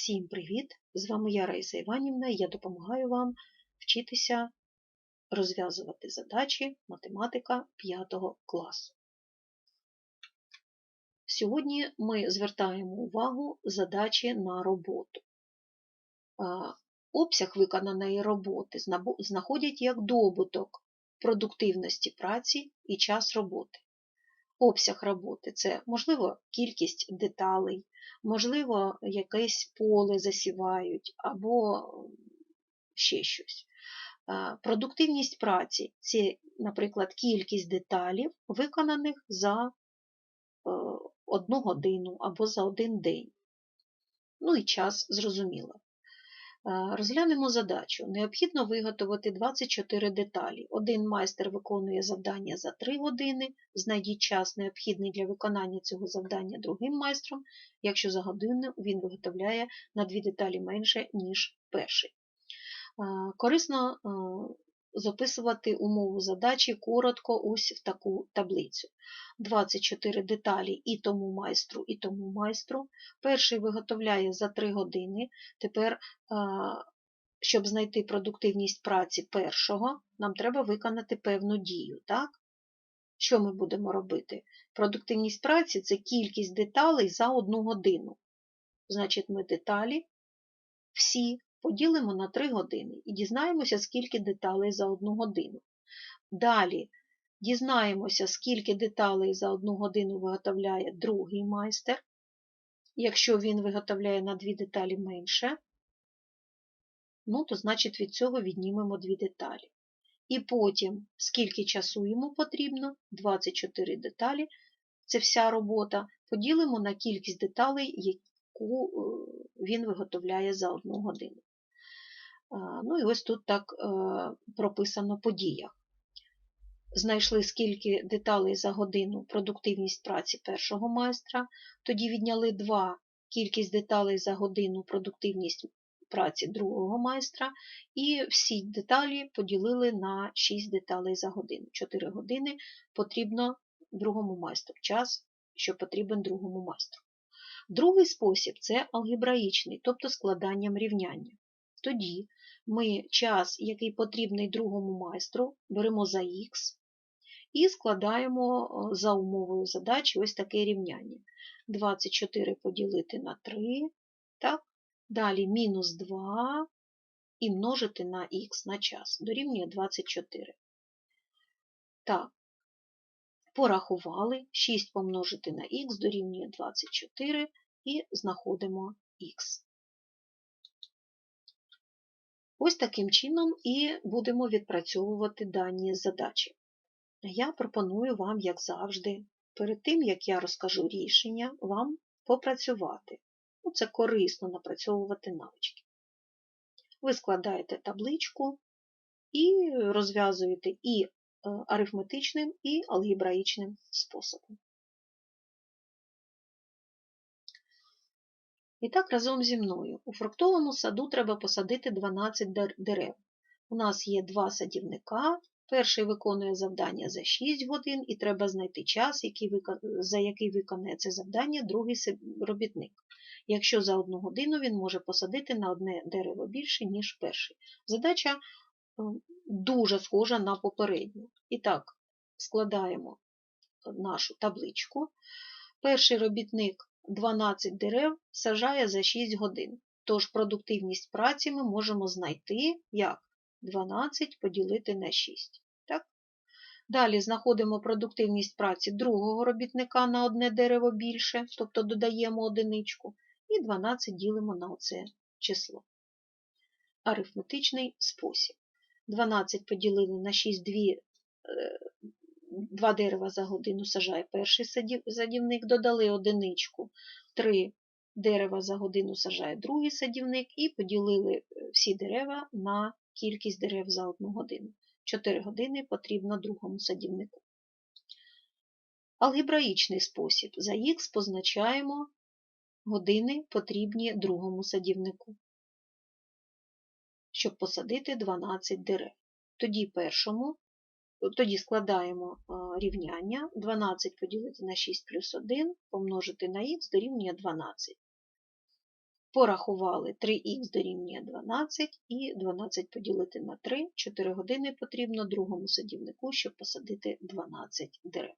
Всім привіт! З вами я Раїса Іванівна і я допомагаю вам вчитися розв'язувати задачі математика 5 класу. Сьогодні ми звертаємо увагу задачі на роботу. Обсяг виконаної роботи знаходять як добуток продуктивності праці і час роботи. Обсяг роботи це, можливо, кількість деталей, можливо, якесь поле засівають або ще щось. Продуктивність праці це, наприклад, кількість деталів, виконаних за одну годину або за один день. Ну і час зрозуміло. Розглянемо задачу. Необхідно виготовити 24 деталі. Один майстер виконує завдання за 3 години. Знайдіть час, необхідний для виконання цього завдання другим майстром, якщо за годину він виготовляє на 2 деталі менше, ніж перший. Корисно записувати умову задачі коротко ось в таку таблицю. 24 деталі і тому майстру, і тому майстру. Перший виготовляє за 3 години. Тепер, щоб знайти продуктивність праці першого, нам треба виконати певну дію. так? Що ми будемо робити? Продуктивність праці це кількість деталей за одну годину. Значить, ми деталі всі поділимо на 3 години і дізнаємося, скільки деталей за одну годину. Далі дізнаємося, скільки деталей за одну годину виготовляє другий майстер. Якщо він виготовляє на 2 деталі менше, ну, то значить від цього віднімемо 2 деталі. І потім, скільки часу йому потрібно, 24 деталі, це вся робота, поділимо на кількість деталей, яку е, він виготовляє за одну годину. Ну і ось тут так е, прописано по діях. Знайшли скільки деталей за годину продуктивність праці першого майстра, тоді відняли 2 кількість деталей за годину продуктивність праці другого майстра, і всі деталі поділили на 6 деталей за годину. 4 години потрібно другому майстру, час, що потрібен другому майстру. Другий спосіб це алгебраїчний, тобто складанням рівняння. Тоді ми час, який потрібний другому майстру, беремо за х і складаємо за умовою задачі ось таке рівняння. 24 поділити на 3, так? далі мінус 2 і множити на х на час, дорівнює 24. Так, порахували, 6 помножити на х дорівнює 24 і знаходимо х. Ось таким чином і будемо відпрацьовувати дані задачі. Я пропоную вам, як завжди, перед тим, як я розкажу рішення, вам попрацювати. Ну, Це корисно напрацьовувати навички. Ви складаєте табличку і розв'язуєте і е, арифметичним, і алгебраїчним способом. І так разом зі мною. У фруктовому саду треба посадити 12 дерев. У нас є два садівника. Перший виконує завдання за 6 годин, і треба знайти час, за який виконує це завдання другий робітник. Якщо за одну годину він може посадити на одне дерево більше, ніж перший. Задача дуже схожа на попередню. І так, складаємо нашу табличку. Перший робітник 12 дерев сажає за 6 годин. Тож продуктивність праці ми можемо знайти як 12 поділити на 6. Так? Далі знаходимо продуктивність праці другого робітника на одне дерево більше, тобто додаємо одиничку, і 12 ділимо на оце число. Арифметичний спосіб. 12 поділили на 6 дві Два дерева за годину сажає перший садівник, додали одиничку, три дерева за годину сажає другий садівник і поділили е, всі дерева на кількість дерев за одну годину. 4 години потрібно другому садівнику. Алгебраїчний спосіб. За х позначаємо години потрібні другому садівнику, щоб посадити 12 дерев. Тоді першому тоді складаємо рівняння 12 поділити на 6 плюс 1 помножити на х дорівнює 12. Порахували 3х дорівнює 12 і 12 поділити на 3, 4 години потрібно другому садівнику, щоб посадити 12 дерев.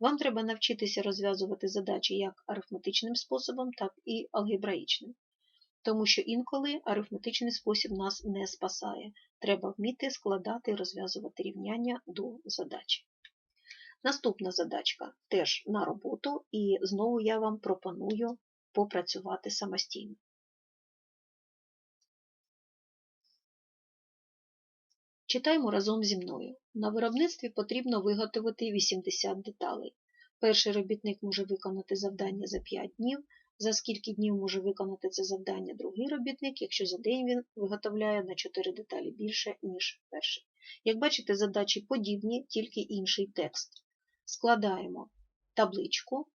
Вам треба навчитися розв'язувати задачі як арифметичним способом, так і алгебраїчним. Тому що інколи арифметичний спосіб нас не спасає. Треба вміти складати і розв'язувати рівняння до задачі. Наступна задачка теж на роботу, і знову я вам пропоную попрацювати самостійно. Читаємо разом зі мною. На виробництві потрібно виготовити 80 деталей. Перший робітник може виконати завдання за 5 днів, за скільки днів може виконати це завдання другий робітник, якщо за день він виготовляє на 4 деталі більше, ніж перший. Як бачите, задачі подібні, тільки інший текст. Складаємо табличку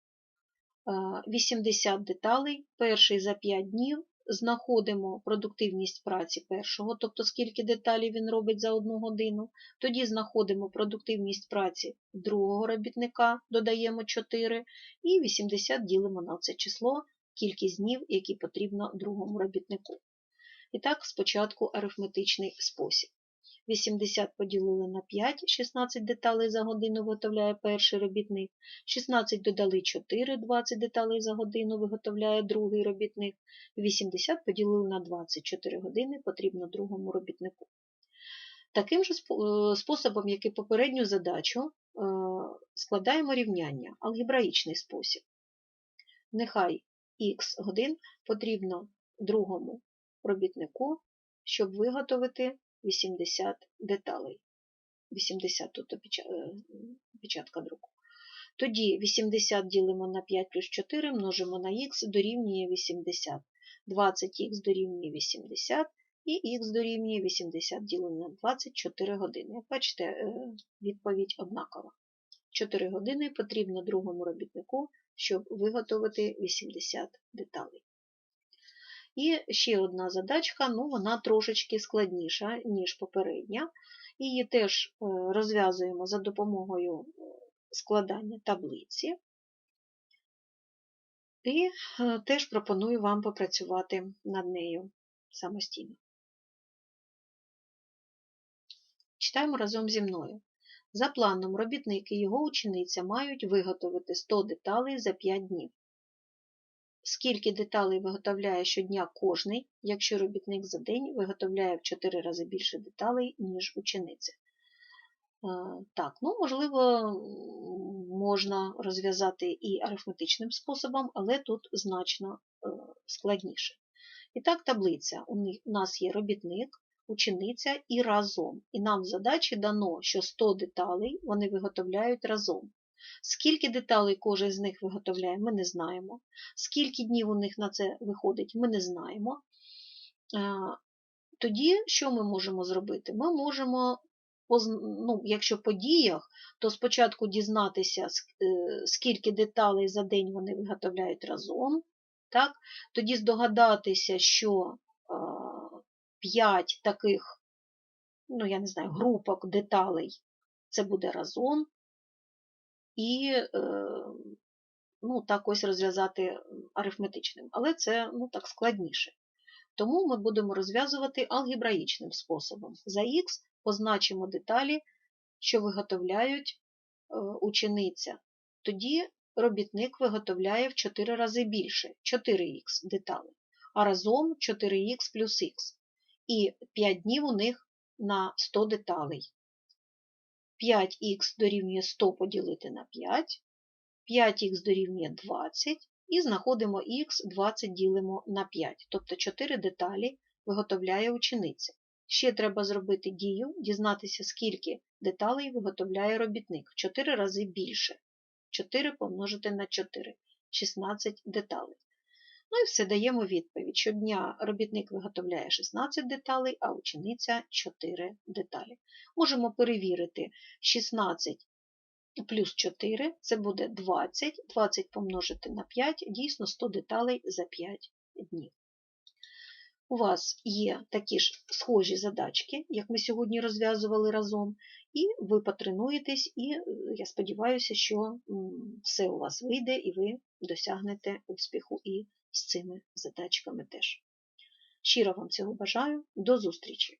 80 деталей, перший за 5 днів, знаходимо продуктивність праці першого, тобто скільки деталей він робить за одну годину. Тоді знаходимо продуктивність праці другого робітника, додаємо 4, і 80 ділимо на це число, кількість днів, які потрібно другому робітнику. І так, спочатку арифметичний спосіб. 80 поділили на 5, 16 деталей за годину виготовляє перший робітник, 16 додали 4, 20 деталей за годину виготовляє другий робітник, 80 поділили на 24 години потрібно другому робітнику. Таким же способом, як і попередню задачу, складаємо рівняння, алгебраїчний спосіб. Нехай х годин потрібно другому робітнику, щоб виготовити 80 деталей. 80 тут печатка друку. Тоді 80 ділимо на 5 плюс 4, множимо на х дорівнює 80. 20х дорівнює 80 і х дорівнює 80 ділено на 24 години. Як бачите, відповідь однакова. 4 години потрібно другому робітнику, щоб виготовити 80 деталей. І ще одна задачка, ну вона трошечки складніша, ніж попередня. Її теж е, розв'язуємо за допомогою е, складання таблиці. І е, теж пропоную вам попрацювати над нею самостійно. Читаємо разом зі мною. За планом, робітник і його учениця мають виготовити 100 деталей за 5 днів скільки деталей виготовляє щодня кожний, якщо робітник за день виготовляє в 4 рази більше деталей, ніж учениця. Е, так, ну, можливо, можна розв'язати і арифметичним способом, але тут значно е, складніше. І так, таблиця. У нас є робітник, учениця і разом. І нам в задачі дано, що 100 деталей вони виготовляють разом. Скільки деталей кожен з них виготовляє, ми не знаємо. Скільки днів у них на це виходить, ми не знаємо. Тоді, що ми можемо зробити? Ми можемо, ну, якщо по діях, то спочатку дізнатися, е, скільки деталей за день вони виготовляють разом. Так? Тоді здогадатися, що 5 таких, ну, я не знаю, групок деталей це буде разом і е, ну, так ось розв'язати арифметичним. Але це ну, так складніше. Тому ми будемо розв'язувати алгебраїчним способом. За х позначимо деталі, що виготовляють е, учениця. Тоді робітник виготовляє в 4 рази більше 4х деталей, а разом 4х плюс х. І 5 днів у них на 100 деталей. 5х дорівнює 100 поділити на 5, 5х дорівнює 20 і знаходимо х 20 ділимо на 5, тобто 4 деталі виготовляє учениця. Ще треба зробити дію, дізнатися, скільки деталей виготовляє робітник в 4 рази більше. 4 помножити на 4 16 деталей. Ну і все даємо відповідь. Щодня робітник виготовляє 16 деталей, а учениця 4 деталі. Можемо перевірити 16 плюс 4 це буде 20, 20 помножити на 5, дійсно 100 деталей за 5 днів. У вас є такі ж схожі задачки, як ми сьогодні розв'язували разом, і ви потренуєтесь, і е, я сподіваюся, що все у вас вийде і ви досягнете успіху і з цими задачками теж. Щиро вам цього бажаю. До зустрічі!